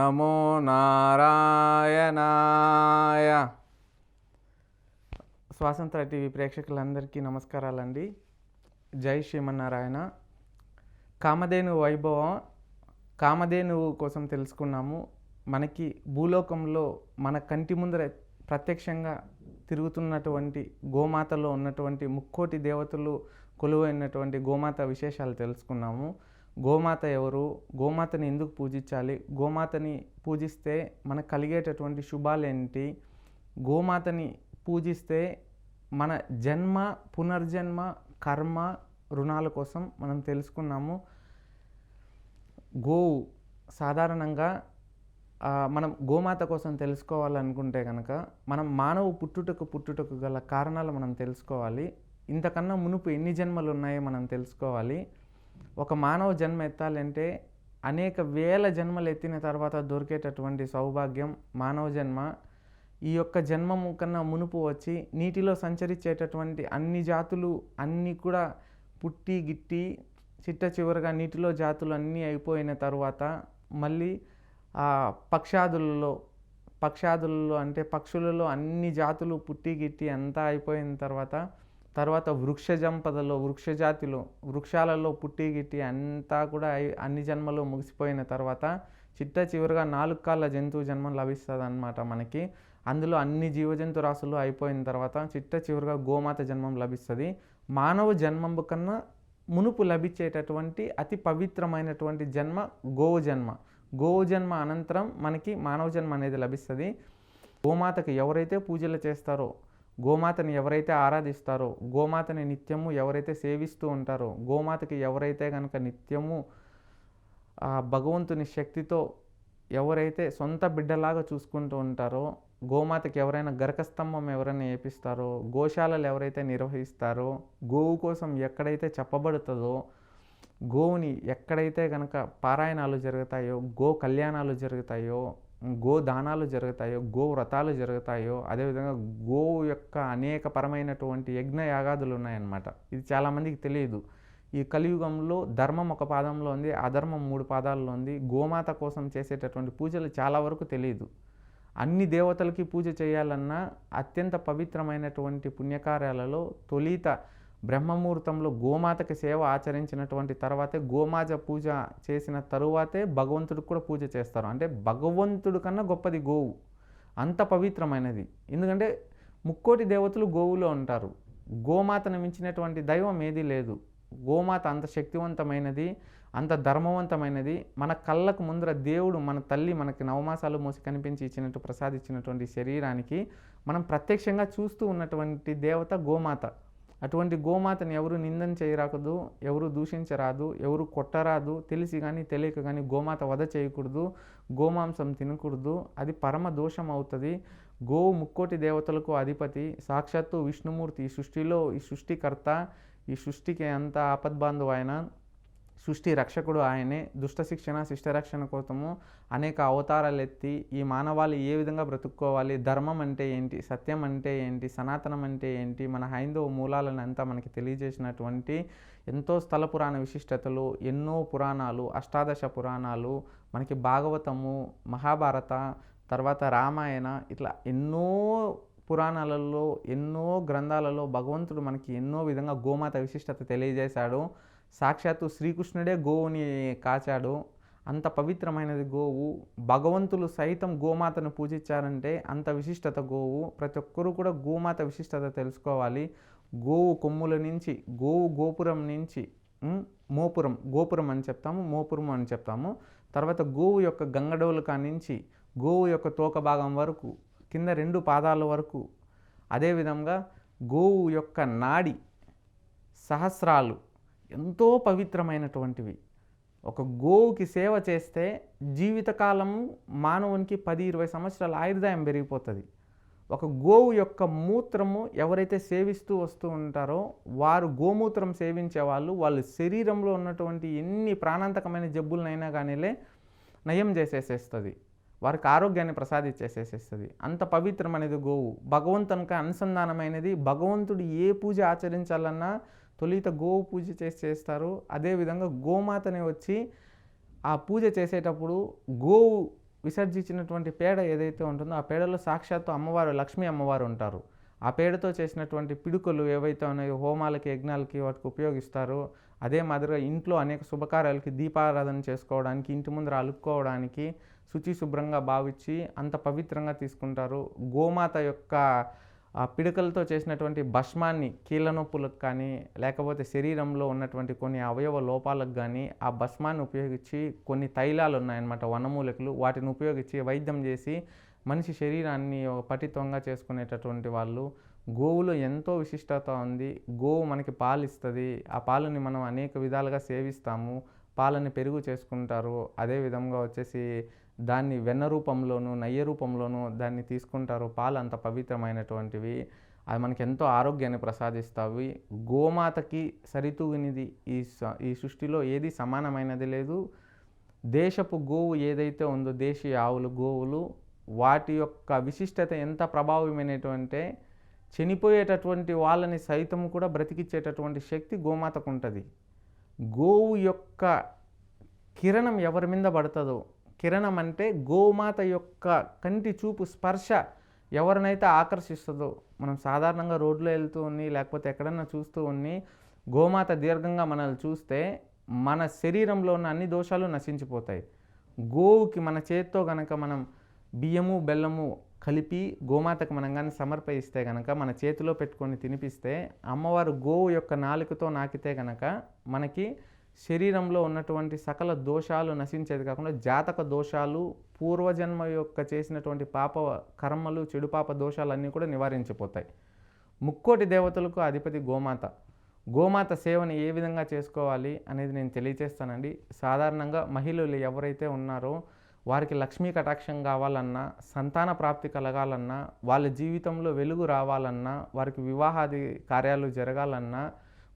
నమో నారాయణాయ. స్వాతంత్ర టీవీ ప్రేక్షకులందరికీ నమస్కారాలండి. జై శ్రీమన్నారాయణ. కామధేను వైభవం కామధేనువు కోసం తెలుసుకున్నాము. మనకి భూలోకంలో మన కంటి ముందర ప్రత్యక్షంగా తిరుగుతున్నటువంటి గోమాతలో ఉన్నటువంటి ముక్కోటి దేవతలు కొలువైనటువంటి గోమాత విశేషాలు తెలుసుకున్నాము. గోమాత ఎవరు? గోమాతని ఎందుకు పూజించాలి? గోమాతని పూజిస్తే మనకు కలిగేటటువంటి శుభాలు ఏంటి? గోమాతని పూజిస్తే మన జన్మ పునర్జన్మ కర్మ రుణాల కోసం మనం తెలుసుకున్నాము. గోవు సాధారణంగా మనం గోమాత కోసం తెలుసుకోవాలనుకుంటే కనుక మనం మానవ పుట్టుటకు పుట్టుటకు గల కారణాలు మనం తెలుసుకోవాలి. ఇంతకన్నా మునుపు ఎన్ని జన్మలు ఉన్నాయో మనం తెలుసుకోవాలి. ఒక మానవ జన్మ ఎత్తాలంటే అనేక వేల జన్మలు ఎత్తిన తర్వాత దొరికేటటువంటి సౌభాగ్యం మానవ జన్మ. ఈ యొక్క జన్మము కన్నా మునుపు వచ్చి నీటిలో సంచరించేటటువంటి అన్ని జాతులు అన్నీ కూడా పుట్టి గిట్టి చిట్ట చివరగా నీటిలో జాతులు అన్నీ అయిపోయిన తర్వాత మళ్ళీ ఆ పక్షాదులలో పక్షాదులలో అంటే పక్షులలో అన్ని జాతులు పుట్టి గిట్టి అంతా అయిపోయిన తర్వాత తర్వాత వృక్షజంపదలో వృక్షజాతిలో వృక్షాలలో పుట్టి గిట్టి అంతా కూడా అన్ని జన్మలు ముగిసిపోయిన తర్వాత చిట్ట చివరిగా నాలుగు కాళ్ళ జంతువు జన్మ లభిస్తుంది అనమాట మనకి. అందులో అన్ని జీవజంతు రాసులు అయిపోయిన తర్వాత చిట్ట చివరిగా గోమాత జన్మం లభిస్తుంది. మానవ జన్మం కన్నా మునుపు లభించేటటువంటి అతి పవిత్రమైనటువంటి జన్మ గోవు జన్మ. గోవు జన్మ అనంతరం మనకి మానవ జన్మ అనేది లభిస్తుంది. గోమాతకి ఎవరైతే పూజలు చేస్తారో గోమాతని ఎవరైతే ఆరాధిస్తారో గోమాతని నిత్యము ఎవరైతే సేవిస్తూ ఉంటారో గోమాతకి ఎవరైతే కనుక నిత్యము ఆ భగవంతుని శక్తితో ఎవరైతే సొంత బిడ్డలాగా చూసుకుంటూ ఉంటారో గోమాతకి ఎవరైనా గరకస్తంభం ఎవరైనా వేపిస్తారో గోశాలలు ఎవరైతే నిర్వహిస్తారో గోవు కోసం ఎక్కడైతే చెప్పబడుతుందో గోవుని ఎక్కడైతే కనుక పారాయణాలు జరుగుతాయో గో కళ్యాణాలు జరుగుతాయో గో దానాలు జరుగుతాయో గో వ్రతాలు జరుగుతాయో అదేవిధంగా గో యొక్క అనేక పరమైనటువంటి యజ్ఞ యాగాదులు ఉన్నాయన్నమాట. ఇది చాలామందికి తెలియదు. ఈ కలియుగంలో ధర్మం ఒక పాదంలో ఉంది అధర్మం మూడు పాదాల్లో ఉంది. గోమాత కోసం చేసేటటువంటి పూజలు చాలా వరకు తెలియదు. అన్ని దేవతలకి పూజ చేయాలన్నా అత్యంత పవిత్రమైనటువంటి పుణ్యకార్యాలలో తొలిత బ్రహ్మముహూర్తంలో గోమాతకి సేవ ఆచరించినటువంటి తర్వాతే గోమాత పూజ చేసిన తరువాతే భగవంతుడికి కూడా పూజ చేస్తారు. అంటే భగవంతుడి కన్నా గొప్పది గోవు. అంత పవిత్రమైనది. ఎందుకంటే ముక్కోటి దేవతలు గోవులో ఉంటారు. గోమాతను మించినటువంటి దైవం ఏదీ లేదు. గోమాత అంత శక్తివంతమైనది అంత ధర్మవంతమైనది. మన కళ్ళకు ముందర దేవుడు మన తల్లి మనకి నవమాసాలు మోసి కనిపించి ఇచ్చినట్టు ప్రసాదించినటువంటి శరీరానికి మనం ప్రత్యక్షంగా చూస్తూ ఉన్నటువంటి దేవత గోమాత. అటువంటి గోమాతని ఎవరు నిందన చేయరాకూడదు ఎవరు దూషించరాదు ఎవరు కొట్టరాదు తెలిసి కానీ తెలియక కానీ గోమాత వధ చేయకూడదు గోమాంసం తినకూడదు. అది పరమ దోషం అవుతుంది. గోవు ముక్కోటి దేవతలకు అధిపతి సాక్షాత్తు విష్ణుమూర్తి ఈ సృష్టిలో ఈ సృష్టికర్త ఈ సృష్టికి అంత ఆపద్బాంధవు ఆయన. సృష్టి రక్షకుడు ఆయనే. దుష్ట శిక్షణ శిష్ట రక్షణ కోసము అనేక అవతారాలు ఎత్తి ఈ మానవాళి ఏ విధంగా బ్రతుక్కోవాలి? ధర్మం అంటే ఏంటి? సత్యం అంటే ఏంటి? సనాతనం అంటే ఏంటి? మన హైందవ మూలాలను అంతా మనకి తెలియజేసినటువంటి ఎంతో స్థల పురాణ విశిష్టతలు ఎన్నో పురాణాలు అష్టాదశ పురాణాలు మనకి భాగవతము మహాభారత తర్వాత రామాయణ ఇట్లా ఎన్నో పురాణాలలో ఎన్నో గ్రంథాలలో భగవంతుడు మనకి ఎన్నో విధంగా గోమాత విశిష్టత తెలియజేశాడు. సాక్షాత్తు శ్రీకృష్ణుడే గోవుని కాచాడు. అంత పవిత్రమైనది గోవు. భగవంతులు సైతం గోమాతను పూజించారంటే అంత విశిష్టత గోవు. ప్రతి ఒక్కరూ కూడా గోమాత విశిష్టత తెలుసుకోవాలి. గోవు కొమ్ముల నుంచి గోవు గోపురం నుంచి మోపురం గోపురం అని చెప్తాము మోపురం అని చెప్తాము. తర్వాత గోవు యొక్క గంగడోలుక నుంచి గోవు యొక్క తోక భాగం వరకు కింద రెండు పాదాల వరకు. అదేవిధంగా గోవు యొక్క నాడి సహస్రాలు ఎంతో పవిత్రమైనటువంటివి. ఒక గోవుకి సేవ చేస్తే జీవితకాలం మానవునికి పది ఇరవై సంవత్సరాల ఆయుర్దాయం పెరిగిపోతుంది. ఒక గోవు యొక్క మూత్రము ఎవరైతే సేవిస్తూ వస్తూ ఉంటారో వారు గోమూత్రం సేవించే వాళ్ళు వాళ్ళ శరీరంలో ఉన్నటువంటి ఎన్ని ప్రాణాంతకమైన జబ్బులనైనా కానీలే నయం చేసేసేస్తుంది. వారికి ఆరోగ్యాన్ని ప్రసాదించేసేసేస్తుంది. అంత పవిత్రమైనది గోవు. భగవంతునికి అనుసంధానమైనది. భగవంతుడు ఏ పూజ ఆచరించాలన్నా తొలిత గోవు పూజ చేసి చేస్తారు. అదేవిధంగా గోమాతని వచ్చి ఆ పూజ చేసేటప్పుడు గోవు విసర్జించినటువంటి పేడ ఏదైతే ఉంటుందో ఆ పేడలో సాక్షాత్తు అమ్మవారు లక్ష్మీ అమ్మవారు ఉంటారు. ఆ పేడతో చేసినటువంటి పిడుకలు ఏవైతే ఉన్నాయో హోమాలకి యజ్ఞాలకి వాటికి ఉపయోగిస్తారో. అదే మాదిరిగా ఇంట్లో అనేక శుభకార్యాలకి దీపారాధన చేసుకోవడానికి ఇంటి ముందర అలుపుకోవడానికి శుచి శుభ్రంగా భావించి అంత పవిత్రంగా తీసుకుంటారు. గోమాత యొక్క ఆ పిడకలతో చేసినటువంటి భస్మాన్ని కీళ్ళ నొప్పులకు కానీ లేకపోతే శరీరంలో ఉన్నటువంటి కొన్ని అవయవ లోపాలకు కానీ ఆ భస్మాన్ని ఉపయోగించి కొన్ని తైలాలు ఉన్నాయన్నమాట వనమూలికలు. వాటిని ఉపయోగించి వైద్యం చేసి మనిషి శరీరాన్ని పటిత్వంగా చేసుకునేటటువంటి వాళ్ళు. గోవులో ఎంతో విశిష్టత ఉంది. గోవు మనకి పాలు ఇస్తుంది ఆ పాలని మనం అనేక విధాలుగా సేవిస్తాము. పాలని పెరుగు చేసుకుంటారు. అదే విధంగా వచ్చేసి దాన్ని వెన్న రూపంలోను నయ్య రూపంలోను దాన్ని తీసుకుంటారు. పాలు అంత పవిత్రమైనటువంటివి. అవి మనకి ఎంతో ఆరోగ్యాన్ని ప్రసాదిస్తావి గోమాతకి సరితూగినది ఈ స- ఈ సృష్టిలో ఏది సమానమైనది లేదు. దేశపు గోవు ఏదైతే ఉందో దేశీయ ఆవులు గోవులు వాటి యొక్క విశిష్టత ఎంత ప్రభావమైనటువంటి చనిపోయేటటువంటి వాళ్ళని సైతం కూడా బ్రతికిచ్చేటటువంటి శక్తి గోమాతకు ఉంటుంది. గోవు యొక్క కిరణం ఎవరి మీద పడుతుందో? కిరణం అంటే గోమాత యొక్క కంటి చూపు స్పర్శ ఎవరినైతే ఆకర్షిస్తుందో? మనం సాధారణంగా రోడ్లో వెళ్తూ ఉన్ని లేకపోతే ఎక్కడన్నా చూస్తూ ఉన్ని గోమాత దీర్ఘంగా మనల్ని చూస్తే మన శరీరంలో ఉన్న అన్ని దోషాలు నశించిపోతాయి. గోవుకి మన చేత్తో గనక మనం బియ్యము బెల్లము కలిపి గోమాతకు మనం కానీ సమర్పిస్తే కనుక మన చేతిలో పెట్టుకొని తినిపిస్తే అమ్మవారు గోవు యొక్క నాలుకతో నాకితే కనుక మనకి శరీరంలో ఉన్నటువంటి సకల దోషాలు నశించేది కాకుండా జాతక దోషాలు పూర్వజన్మ యొక్క చేసినటువంటి పాప కర్మలు చెడు పాప దోషాలన్నీ కూడా నివారించిపోతాయి. ముక్కోటి దేవతలకు అధిపతి గోమాత. గోమాత సేవను ఏ విధంగా చేసుకోవాలి అనేది నేను తెలియజేస్తానండి సాధారణంగా మహిళలు ఎవరైతే ఉన్నారో వారికి లక్ష్మీ కటాక్షం కావాలన్నా సంతాన ప్రాప్తి కలగాలన్నా వాళ్ళ జీవితంలో వెలుగు రావాలన్నా వారికి వివాహాది కార్యాలు జరగాలన్నా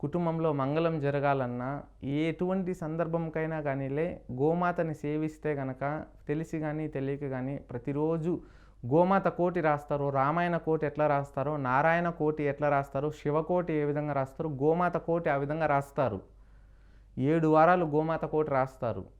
కుటుంబంలో మంగళం జరగాలన్నా ఎటువంటి సందర్భంకైనా కానీలే గోమాతని సేవిస్తే గనక తెలిసి కానీ తెలియక కానీ ప్రతిరోజు గోమాత కోటి రాస్తారు రామాయణ కోటి ఎట్లా రాస్తారో నారాయణ కోటి ఎట్లా రాస్తారో శివకోటి ఏ విధంగా రాస్తారో గోమాత కోటి ఆ విధంగా రాస్తారు. ఏడు వారాలు గోమాత కోటి రాస్తారు.